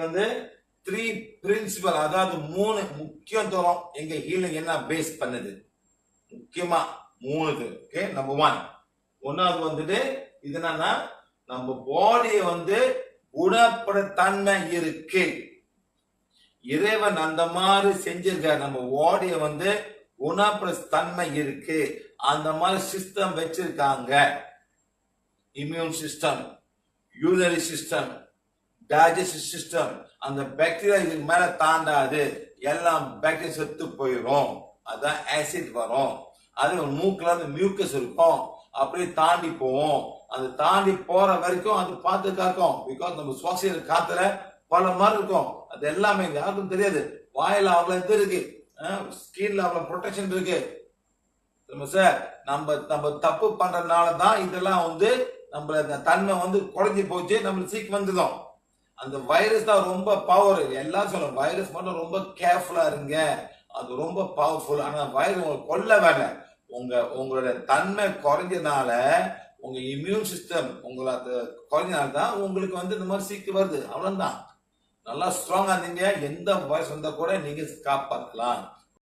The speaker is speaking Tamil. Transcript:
வந்து த்ரீ பிரின்சிபல் அதாவது மூணு முக்கியத்துவம் எங்க ஹீலிங் என்ன பேஸ் பண்ணுது? முக்கியமா மூணு ஓகே நம்பர் ஒன் ஒன்னாவது வந்துட்டு இது என்னன்னா நம்ம பாடியை வந்து குணப்பட தன்மை இருக்கு. இறைவன் அந்த மாதிரி செஞ்சிருக்க நம்ம பாடியை வந்து குணப்பட தன்மை இருக்கு. அந்த மாதிரி சிஸ்டம் வச்சிருக்காங்க. Immune system urinary system digestive system அந்த பாக்டீரியா இதுக்கு மேல தாண்டாது. எல்லாம் பாக்டீரியா செத்து போயிடும் அதான் ஆசிட் வரும். அது மூக்கில் அந்த மியூக்கஸ் இருக்கும். அப்படியே தாண்டி போவோம் அது தாண்டி போற வரைக்கும் அது பார்த்து காக்கும் பிகாஸ் நம்ம சுவாசிக்கிற காத்துல பல மாதிரி இருக்கும். அது எல்லாமே யாருக்கும் தெரியாது. வாயில அவ்வளவு இது இருக்கு. ஸ்கின்ல அவ்வளவு ப்ரொடெக்ஷன் இருக்கு. சார் நம்ம நம்ம தப்பு பண்றதுனால தான் இதெல்லாம் வந்து நம்மள தன்மை வந்து குறைஞ்சி போச்சு. நம்மளுக்கு சீக்கிரம் வந்துடும் அந்த வைரஸ் தான் ரொம்ப பவர் எல்லாம் சொல்ல வைரஸ் மட்டும் ரொம்ப கேர்ஃபுல்லா இருங்க. அது ரொம்ப பவர்ஃபுல் ஆனா வைரஸ் உங்களை கொல்ல வேண்டாம் உங்க உங்களோட தன்மை குறைஞ்சதுனால உங்க இம்யூன் சிஸ்டம் உங்களை அது குறைஞ்சனால தான் உங்களுக்கு வந்து இந்த மாதிரி சீக்கு வருது. அவ்வளவுதான். நல்லா ஸ்ட்ராங்கா இருந்தீங்க. எந்த வயசு வந்தா கூட நீங்க காப்பாற்றலாம்